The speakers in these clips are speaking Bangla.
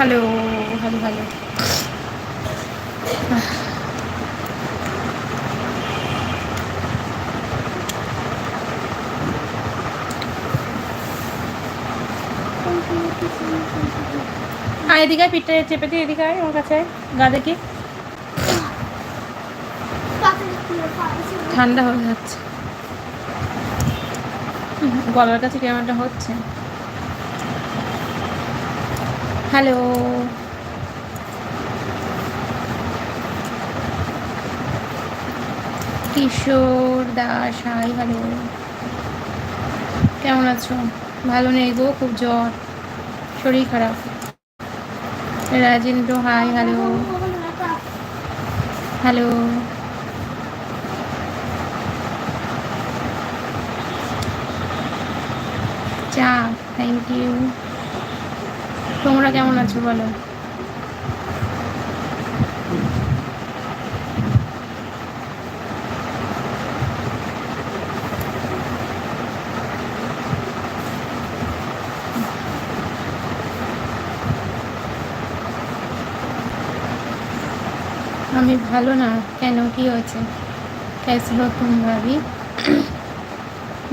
হ্যালো হ্যালো হ্যালো আর এদিকে আয়, পিঠটা চেপে দিয়ে এদিকে আয় আমার কাছে আয়। গা দেখি। ঠান্ডা হয়ে যাচ্ছে। গলার কাছে কেমনটা হচ্ছে? Hello Kishore Das hi hello কেমন আছো? ভালো নেই গো, খুব জ্বর। শরীর খারাপ। রাজেন্দ্র হাই হ্যালো হ্যালো চা থ্যাংক ইউ তোমরা কেমন আছো বলো? আমি ভালো না, কেন? কি হয়েছে? কেসলো তুমি ভাবি?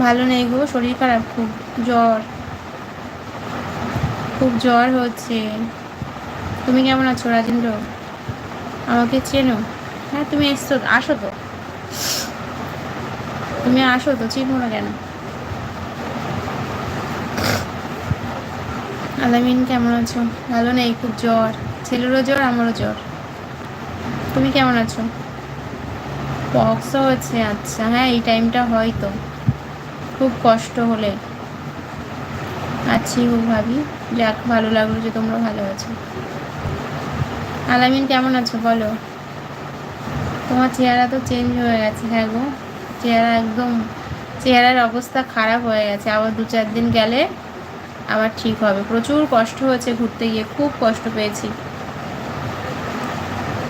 ভালো নেই গো, শরীর খারাপ খুব, জ্বর। খুব জ্বর হচ্ছে। তুমি কেমন আছো রাজেন্দ্র? আমাকে চেনো? হ্যাঁ তুমি এসছো, আসো তো। তুমি আসো তো, চিনবো না কেন? আলামিন, কেমন আছো? ভালো নেই, খুব জ্বর। ছেলেরও জ্বর, আমারও জ্বর। তুমি কেমন আছো? পক্সও হচ্ছে আচ্ছা। হ্যাঁ এই টাইমটা হয় তো। খুব কষ্ট হলে। আছি গো ভাবি। যাক, ভালো লাগল যে তোমরা ভালো আছো। আলামিন, কেমন আছো বলো? তোমার চেহারা তো চেঞ্জ হয়ে গেছে হ্যাঁ গো। চেহারা একদম, চেহারার অবস্থা খারাপ হয়ে গেছে। আবার দু চার দিন গেলে আবার ঠিক হবে। প্রচুর কষ্ট হয়েছে ঘুরতে গিয়ে, খুব কষ্ট পেয়েছি।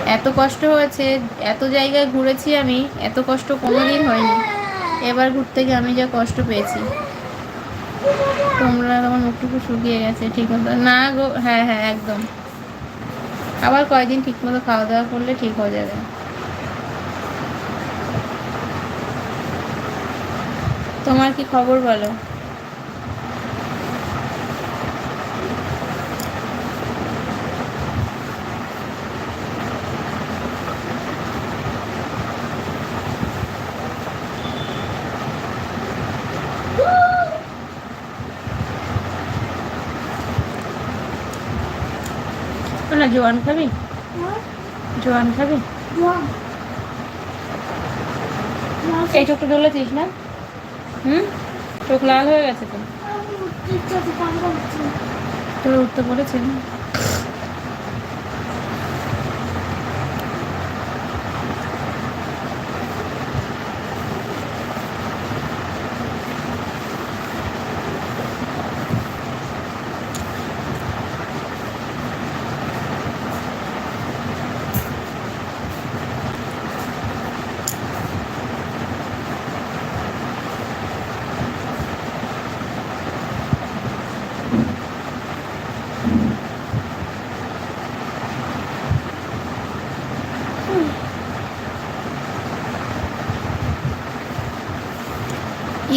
এত কষ্ট হয়েছে, এত জায়গায় ঘুরেছি আমি, এত কষ্ট কোনো কোনোদিন হয়নি। এবার ঘুরতে গিয়ে আমি যা কষ্ট পেয়েছি। তোমরা তোমার মুখটুকু শুকিয়ে গেছে, ঠিক মতো। না গো হ্যাঁ হ্যাঁ একদম। আবার কয়েকদিন ঠিক মতো খাওয়া দাওয়া করলে ঠিক হয়ে যাবে। তোমার কি খবর বলো? না জোয়ান খাবি? জোয়ান খাবি? এই চোখটা ডলেছিস না? হুম? চোখ লাল হয়ে গেছে তো। তোর উঠতে পড়েছে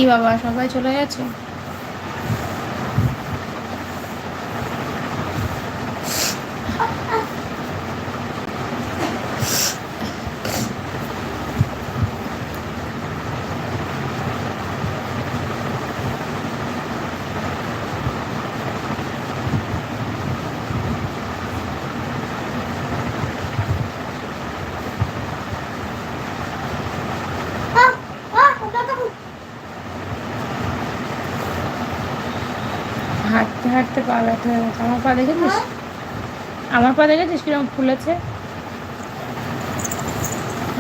ই বাবা সবাই চলে গেছে? হাঁটতে পা ব্যথা হয়ে গেছে আমার পা দেখেছিস? আমার পা দেখেছিস কীরকম ফুলেছে?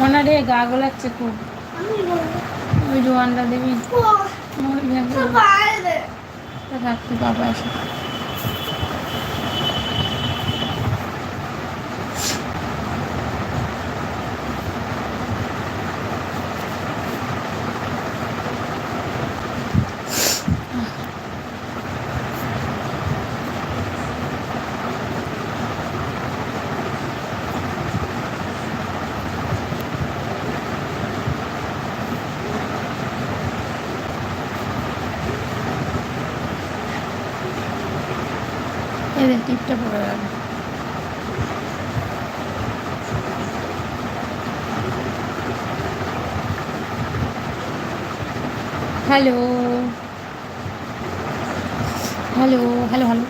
মনে রে গা গোলাচ্ছে খুব। ওই জোয়ানটা দেবি রাখতে বাবা এসে। এদের টিপটা পড়ে গেল। হ্যালো হ্যালো হ্যালো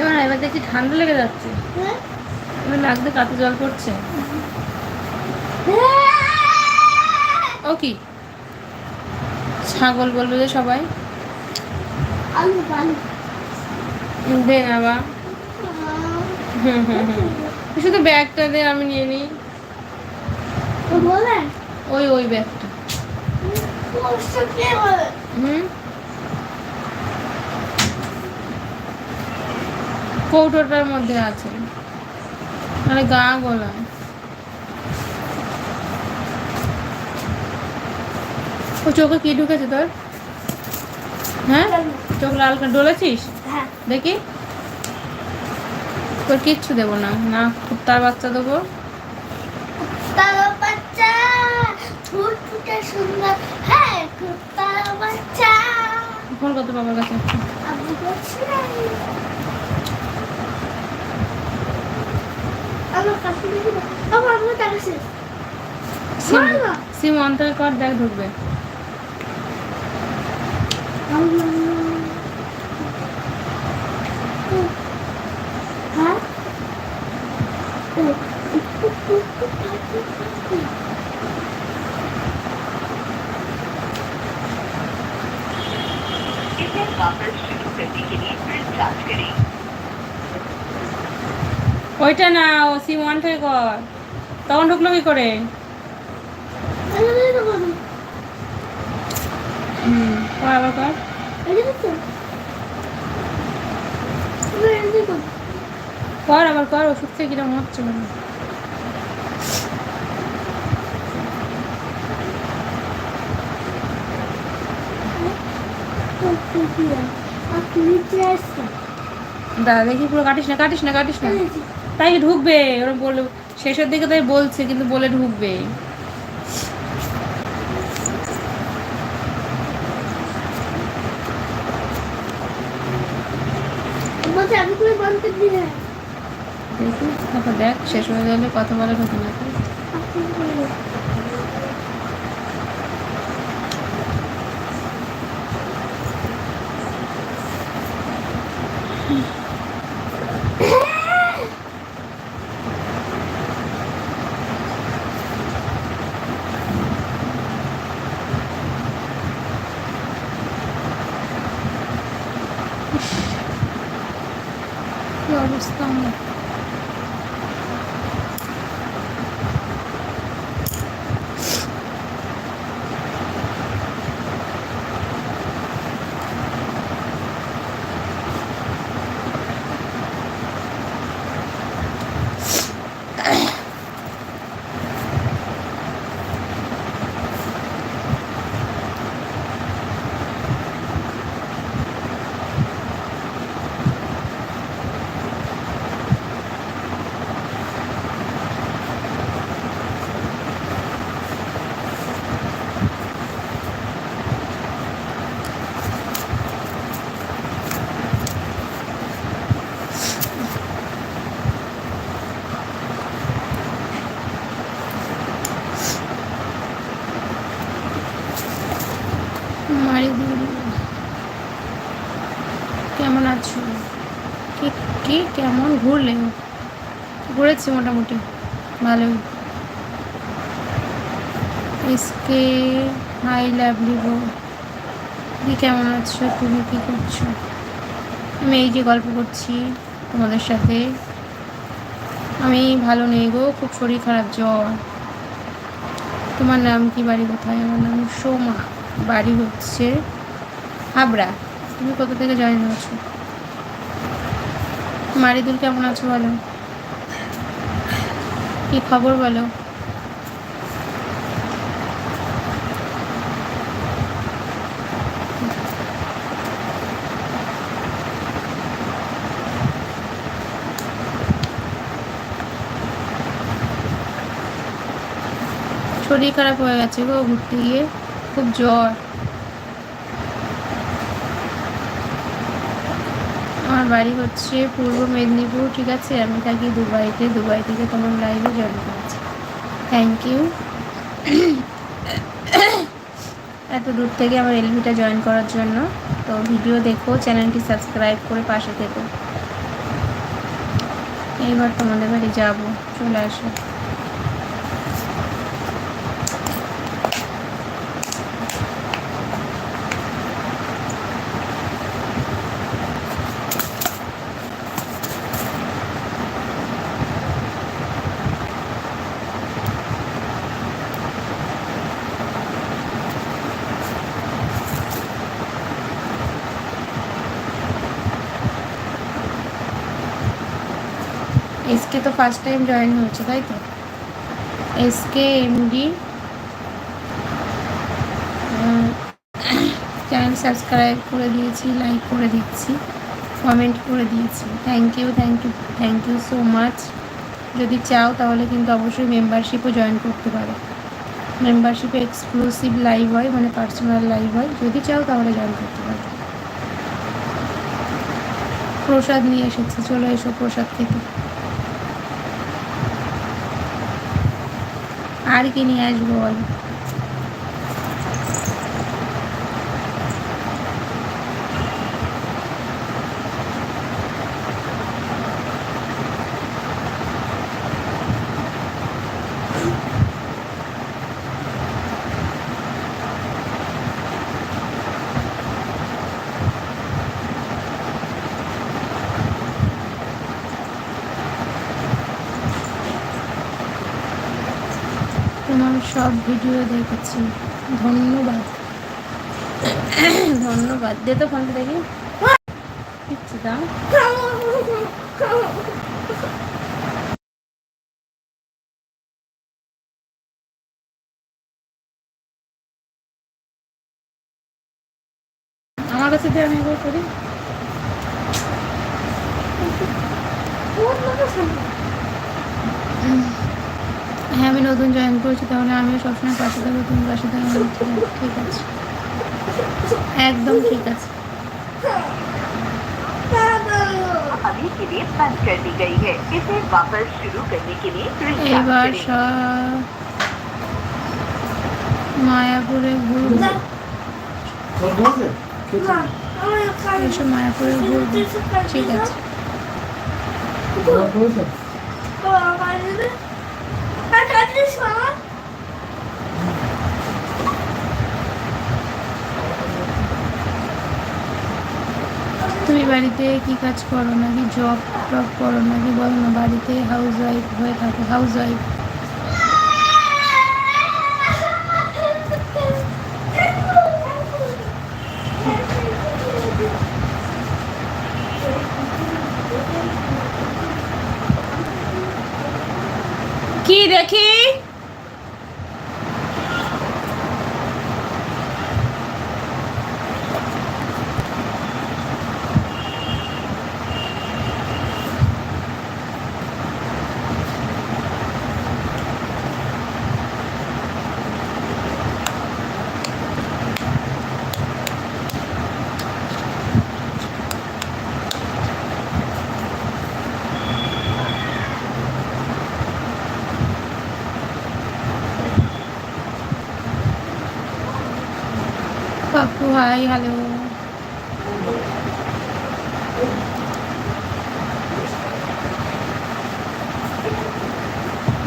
এবার এবার দেখছি ঠান্ডা লেগে যাচ্ছে। এবার লাগতে কাতে জল পড়ছে। ও কি? ছাগল বলবে যে সবাই। দে না বা শুধু ব্যাগটা দে আমি নিয়ে নিই। ওই ওই ব্যাগটা। হুম? কৌটোটার মধ্যে আছে। মানে গা গোলা। ও চোখে কি ঢুকেছে তোর? হ্যাঁ? চোখ লাল ডলেছিস? হ্যাঁ। দেখি। তোর কিচ্ছু দেবো না। না কুত্তার বাচ্চা দেবো। হ্যাঁ ফোন করতো বাবার কাছে আমি বলছি আমার কাছে দেখি না আমার আমার টাকা শেষ সিম অন্তর কর দেখ ঢুকবে। ওইটা না, ও সিম অন থেকে কর। তখন ঢুকলো কি করে? কর আবার কর। ওষুধ খেয়ে কীরকম হচ্ছে মনে। হয়। দাদা দেখি পুরো কাটিস না কাটিস না কাটিস না। তাই ঢুকবে? ওরা বলে শেষের দিকে তাই বলছে কিন্তু বলে ঢুকবে। দেখ শেষ হয়ে গেলে কথা বলার ঢুকে না। কি কি, কেমন ঘুরলে? ঘুরেছি মোটামুটি, ভালোই। এসকে হাই লাভলি গো তুমি কেমন আছো? তুমি কী করছ? আমি এই যে গল্প করছি তোমাদের সাথে। আমি ভালো নেই গো, খুব শরীর খারাপ জ্বর। তোমার নাম কি বাড়ি কোথায়? আমার নাম সোমা। বাড়ি হচ্ছে হাবড়া। তুমি কোথা থেকে জয়েন হয়েছো? মারিদুল, কেমন আছো বলো? কি খবর বলো? শরীর খারাপ হয়ে গেছে গো, ঘুরতে গিয়ে? খুব জ্বর। আমার বাড়ি হচ্ছে পূর্ব মেদিনীপুর, ঠিক আছে? আমি থাকি দুবাইতে, দুবাই থেকে তোমার লাইভে জয়েন করেছি থ্যাংক ইউ এত দূর থেকে আমার এলভিটা জয়েন করার জন্য। তো ভিডিও দেখো চ্যানেলটি সাবস্ক্রাইব করে পাশে থেকো। এইবার তোমাদের বাড়ি যাব, চলে আসো। এসকে তো ফার্স্ট টাইম জয়েন হয়েছে, তাই তো? এসকে এমডি চ্যানেল সাবস্ক্রাইব করে দিয়েছি লাইক করে দিচ্ছি কমেন্ট করে দিয়েছি। Thank you thank you thank you so much যদি চাও তাহলে কিন্তু অবশ্যই মেম্বারশিপও জয়েন করতে পারো। মেম্বারশিপে এক্সক্লুসিভ লাইভ হয় মানে পার্সোনাল লাইভ হয়। যদি চাও তাহলে জয়েন করতে পারো। প্রসাদ নিয়ে এসেছি, চলে এসো প্রসাদ খেতে আর কি নিয়ে আসব বল তোমার সব ভিডিও দেখেছি ধন্যবাদ। ধন্যবাদ। দে তো ফোনটা দেখি। দাও। আমার কাছে দিয়ে আমি করি হ্যাঁ আমি নতুন জয়েন করেছি, তাহলে আমিও সবসময় পাশে থাকব, তুমি পাশে থাকব ঠিক আছে। একদম ঠিক আছে। এবার মায়াপুরে ঘুরব। মায়াপুরে ঘুরবো। ঠিক আছে। তুমি বাড়িতে কি কাজ করো নাকি? জব টব করো নাকি? বলো না, বাড়িতে হাউস ওয়াইফ হয়ে থাকো হাউস ওয়াইফ হাই হ্যালো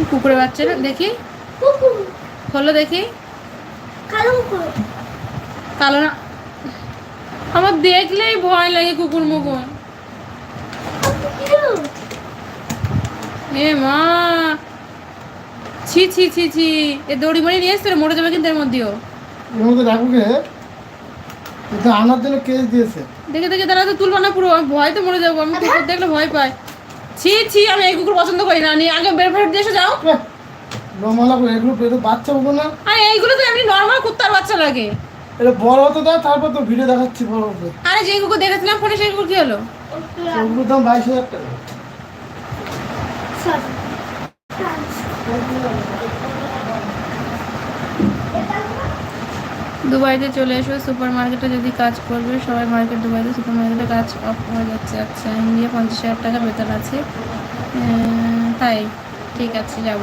কুকুরের বাচ্চাটা দেখি। খোলো দেখি। কালো না। আমার দেখলেই ভয় লাগে কুকুর মুকুর। এ মা। ছি ছি ছি ছি। এ দড়ি মড়ি নিয়ে এসছে মরে যাবে কিন্তু এর মধ্যেও। এটা আনার জন্য কেস দিয়েছে। দেখে দেখে তারা তো তুলবা না পুরো আমি ভয় তো মরে যাব আমি কুকুর দেখলে ভয় পাই। ছি ছি আমি এই কুকুর পছন্দ করি না নিয়ে আগে বের ফেরত দিয়ে এসে যাও। রমালা করে এগুলো এটা বাচ্চা হব না। আরে এইগুলো তো এমনি নর্মাল কুত্তার বাচ্চা লাগে। এটা বড় হতে দাও তারপর তো ভিডিও দেখাচ্ছি বড় হতে। আরে যে কুকুর দেখেছিলাম ফোনে সেই কুকুর কি হলো? ওগুলোর দাম বাইশ হাজার টাকা। দুবাইতে চলে এসো সুপার মার্কেটে যদি কাজ করবে, সবাই মার্কেট দুবাইতে সুপার মার্কেটে কাজ অফ হয়ে যাচ্ছে। আচ্ছা ইন্ডিয়া পঞ্চাশ হাজার টাকা বেতন আছে। তাই, ঠিক আছে, যাব।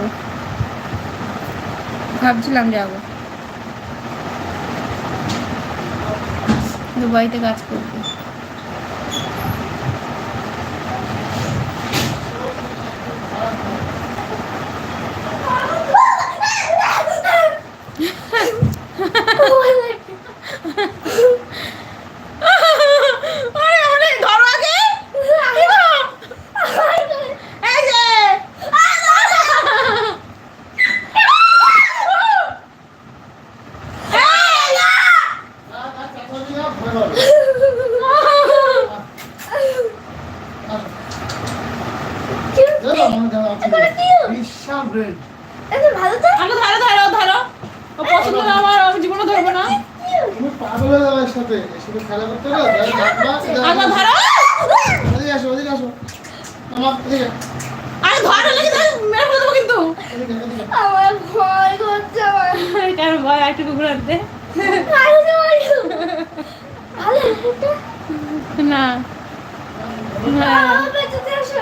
ভাবছিলাম যাব। দুবাইতে কাজ করবে আরে আরে ধরো আগে এই যে বিশাল ব্রেড এটা ভালো তো আগে ধরো ধরো ধরো ও পছন্দ না আমার আমি জীবনে ধরবো না তুমি পাগল হয়ে যাবে এর সাথে এর সাথে খেলা করতে হবে আগে ধরো ওদিকে আসো ওদিকে আসো আমার এদিকে আরে ধরো লেগে ধরো মেরে ফেলে দেবো কিন্তু এদিকে এদিকে আমার ভয় করছে আমার কেন ভয় একটু কুকুর আনতে ভালো তো ভালো এটা না হ্যাঁ আমার পেছনে আসো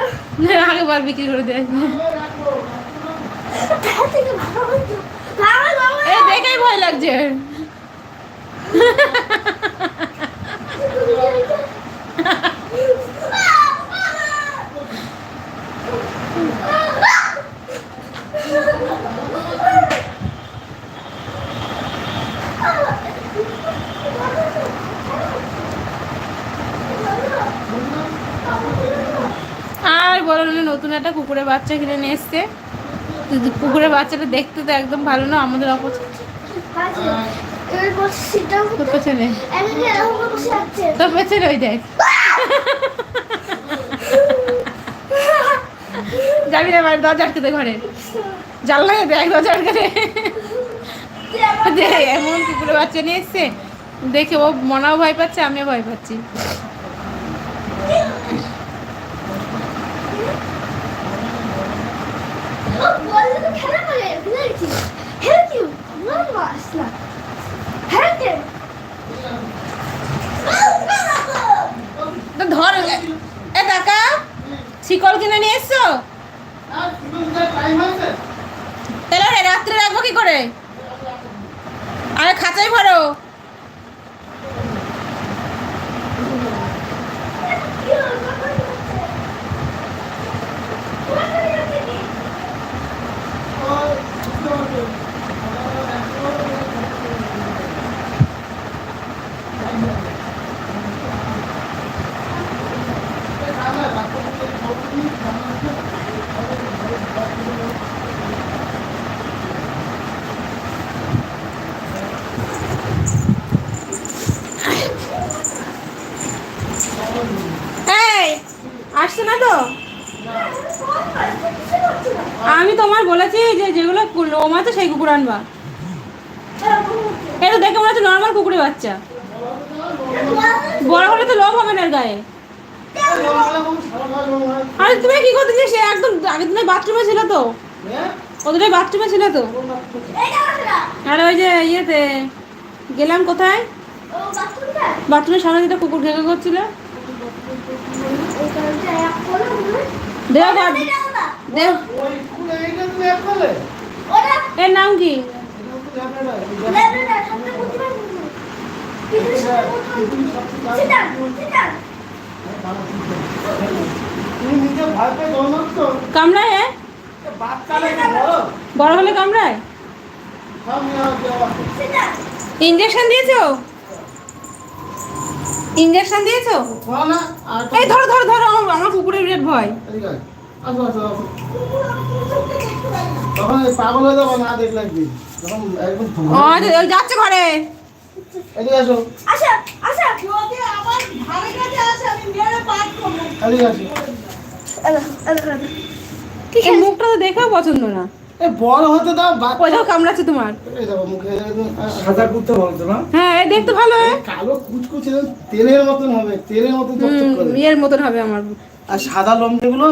আগে বার বিক্রি করে দেয় তার থেকে ভালো হতো ভালো ভালো এই দেখেই ভয় লাগছে আর বলো না নতুন একটা কুকুরের বাচ্চা কিনে নিয়ে এসছে। কুকুরের বাচ্চাটা দেখতে তো একদম ভালো না, আমাদের তোর দেখ। ঘরে। দেখ এমন বাচ্চা নিয়ে এসছে। দেখে ও মনাও ভয় পাচ্ছে, আমিও ভয় পাচ্ছি ও বললে তো মাস না হ্যাঁ কে তো ধর, এ- কাকা শিকল কিনে নিয়ে এসছো? তাহলে রাত্রে রাখব কি করে? আরে খাঁচাই ভরো এই আসছে না তো আমি তোমার বলেছি যে যেগুলো সেই কুকুর আনবা? এটা দেখে মনে হচ্ছে নর্মাল কুকুরের বাচ্চা। বড় হলে তো লোম হবে না গায়ে। আরে তুমি কি করতেছি সে একদম আগের দিনে বাথরুমে ছিল তো? ওদের বাথরুমে ছিল তো? আরে ওই যে ইয়েতে, গেলাম কোথায়? বাথরুমের সামনে যেটা কুকুর ঘেঁকে করছিল। এই কারণটা এর নাম কি? কামড়ায় হ্যাঁ? বড়? হলে কামড়ায়। ইঞ্জেকশন দিয়েছ? ইঞ্জেকশন দিয়েছ? এই ধরো ধরো ধরো আমার- আমার কুকুরের ভয়। পাগল হয়ে যাব না দেখলে একদিন। তখন একদম আচ্ছা, যাচ্ছে ঘরে। এদিকে আসো। আচ্ছা আচ্ছা এদিকে আসো। এই মুখটা তো দেখেও পছন্দ না। এ বড় হতে দাও ওই কামড়াচ্ছে তোমার। এই মুখে সাদা করতে না হ্যাঁ এই দেখতে ভালো কালো কুচকুচে তেলের মতন হবে তেলের মতন চকচক করে। হুম মতন হবে আমার। আর সাদা লম্বা গুলো